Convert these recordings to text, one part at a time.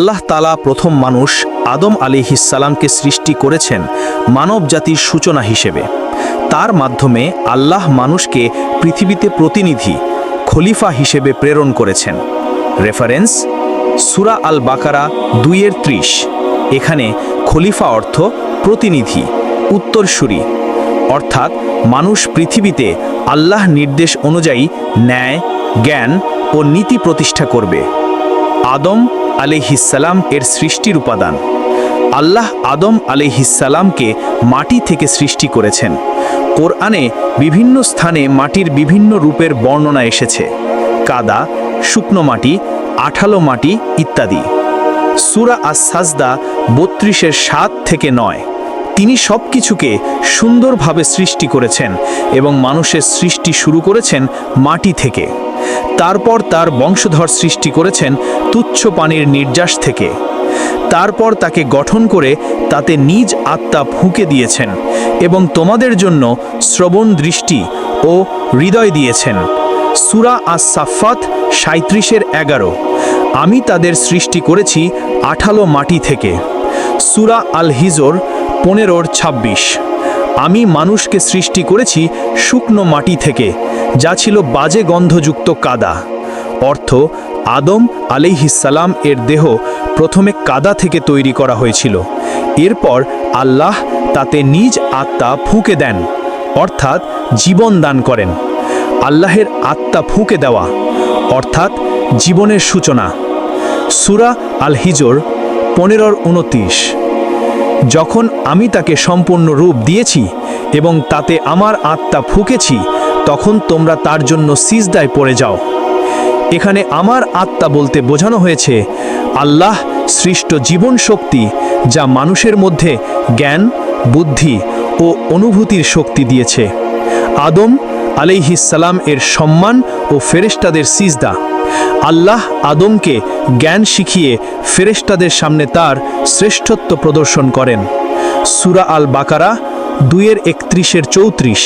আল্লাহ তালা প্রথম মানুষ আদম আলিহিসালামকে সৃষ্টি করেছেন মানব জাতির সূচনা হিসেবে। তার মাধ্যমে আল্লাহ মানুষকে পৃথিবীতে প্রতিনিধি, খলিফা হিসেবে প্রেরণ করেছেন। রেফারেন্স, সুরা আল বাকারা দুইয়ের ত্রিশ। এখানে খলিফা অর্থ প্রতিনিধি, উত্তরসূরি। অর্থাৎ মানুষ পৃথিবীতে আল্লাহ নির্দেশ অনুযায়ী ন্যায়, জ্ঞান ও নীতি প্রতিষ্ঠা করবে। আদম আলিহিসাল্লাম এর সৃষ্টির উপাদান। আল্লাহ আদম আলিহিসাল্লামকে মাটি থেকে সৃষ্টি করেছেন। কোরআনে বিভিন্ন স্থানে মাটির বিভিন্ন রূপের বর্ণনা এসেছে। কাদা, শুকনো মাটি, আঠালো মাটি ইত্যাদি। সুরা আস সাজদা বত্রিশের সাত থেকে নয়। তিনি সব কিছুকে সুন্দরভাবে সৃষ্টি করেছেন এবং মানুষের সৃষ্টি শুরু করেছেন মাটি থেকে। তারপর তার বংশধর সৃষ্টি করেছেন তুচ্ছ পানির নির্যাস থেকে। তারপর তাকে গঠন করে তাতে নিজ আত্মা ফুঁকে দিয়েছেন এবং তোমাদের জন্য শ্রবণ দৃষ্টি ও হৃদয় দিয়েছেন। সুরা আস সাফাত সাঁত্রিশের এগারো। আমি তাদের সৃষ্টি করেছি আঠালো মাটি থেকে। সুরা আল হিজোর পনেরোর ২৬ আমি মানুষকে সৃষ্টি করেছি শুকনো মাটি থেকে। যা ছিল বাজে গন্ধযুক্ত কাদা। অর্থ, আদম আলিহিসাল্লাম এর দেহ প্রথমে কাদা থেকে তৈরি করা হয়েছিল। এরপর আল্লাহ তাতে নিজ আত্মা ফুঁকে দেন, অর্থাৎ জীবন দান করেন। আল্লাহের আত্মা ফুঁকে দেওয়া, অর্থাৎ জীবনের সূচনা। সুরা আল হিজর পনেরোর উনত্রিশ। যখন আমি তাকে সম্পূর্ণ রূপ দিয়েছি এবং তাতে আমার আত্মা ফুকেছি তখন তোমরা তার জন্য সিজদায় পড়ে যাও। এখানে আমার আত্মা বলতে বোঝানো হয়েছে, আল্লাহ সৃষ্ট জীবন শক্তি যা মানুষের মধ্যে জ্ঞান, বুদ্ধি ও অনুভূতির শক্তি দিয়েছে। আদম আলাইহিসালাম এর সম্মান ও ফেরেশতাদের সিজদা। আল্লাহ আদমকে জ্ঞান শিখিয়ে ফেরেশতাদের সামনে তার শ্রেষ্ঠত্ব প্রদর্শন করেন। সুরা আল বাকারা দুইয়ের একত্রিশের চৌত্রিশ।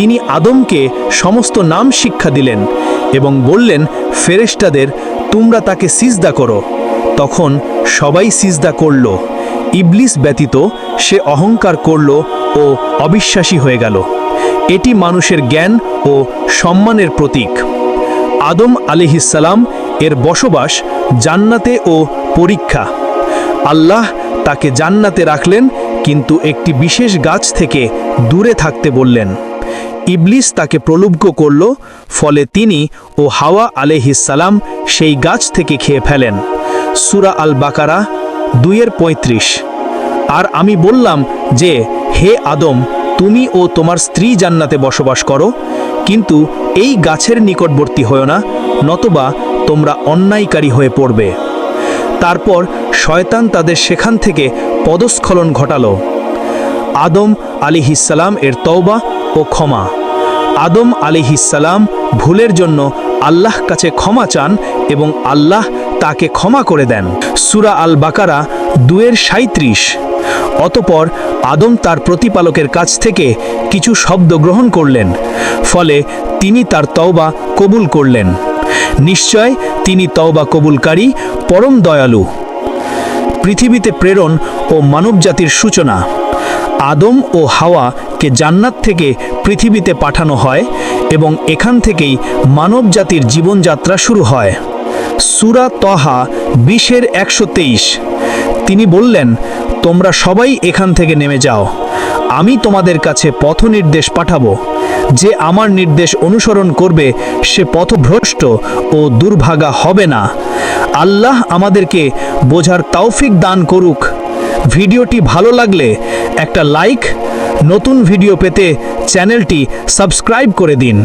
তিনি আদমকে সমস্ত নাম শিক্ষা দিলেন এবং বললেন, ফেরেশতাদের, তোমরা তাকে সিজদা করো। তখন সবাই সিজদা করল। ইবলিস ব্যতীত সে অহংকার করল ও অবিশ্বাসী হয়ে গেল। এটি মানুষের জ্ঞান ও সম্মানের প্রতীক। আদম আলিহিসাল্লাম এর বসবাস জান্নাতে ও পরীক্ষা। আল্লাহ তাকে জান্নাতে রাখলেন, কিন্তু একটি বিশেষ গাছ থেকে দূরে থাকতে বললেন। ইবলিস তাকে প্রলুব্ধ করল, ফলে তিনি ও হাওয়া আলেহিসাল্লাম সেই গাছ থেকে খেয়ে ফেলেন। সুরা আল বাকারা দুইয়ের পঁয়ত্রিশ। আর আমি বললাম যে, হে আদম, তুমি ও তোমার স্ত্রী জান্নাতে বসবাস করো, কিন্তু এই গাছের নিকটবর্তী হও না, নতবা তোমরা অন্যায়কারী হয়ে পড়বে। তারপর শয়তান তাদের সেখান থেকে পদস্খলন ঘটালো। আদম আলিহিসাল্লাম এর তওবা ও ক্ষমা। আদম আলিহিসাল্লাম ভুলের জন্য আল্লাহ কাছে ক্ষমা চান এবং আল্লাহ তাকে ক্ষমা করে দেন। সুরা আল বাকারা দুয়ের সাঁত্রিশ অতপর আদম তার প্রতিপালকের কাছ থেকে কিছু শব্দ গ্রহণ করলেন, ফলে তিনি তার তওবা কবুল করলেন। নিশ্চয় তিনি তওবা কবুলকারী, পরম দয়ালু। পৃথিবীতে প্রেরণ ও মানবজাতির সূচনা। আদম ও হাওয়াকে জান্নাত থেকে পৃথিবীতে পাঠানো হয় এবং এখান থেকেই মানবজাতির জীবনযাত্রা শুরু হয়। সুরা তহা বিশের একশো তিনি বললেন, তোমরা সবাই এখান থেকে নেমে যাও। আমি তোমাদের কাছে পথ নির্দেশ পাঠাবো। যে আমার নির্দেশ অনুসরণ করবে, সে পথভ্রষ্ট ও দুর্ভাগা হবে না। আল্লাহ আমাদেরকে বোঝার তৌফিক দান করুক। ভিডিওটি ভালো লাগলে একটা লাইক নতুন ভিডিও পেতে চ্যানেলটি সাবস্ক্রাইব করে দিন।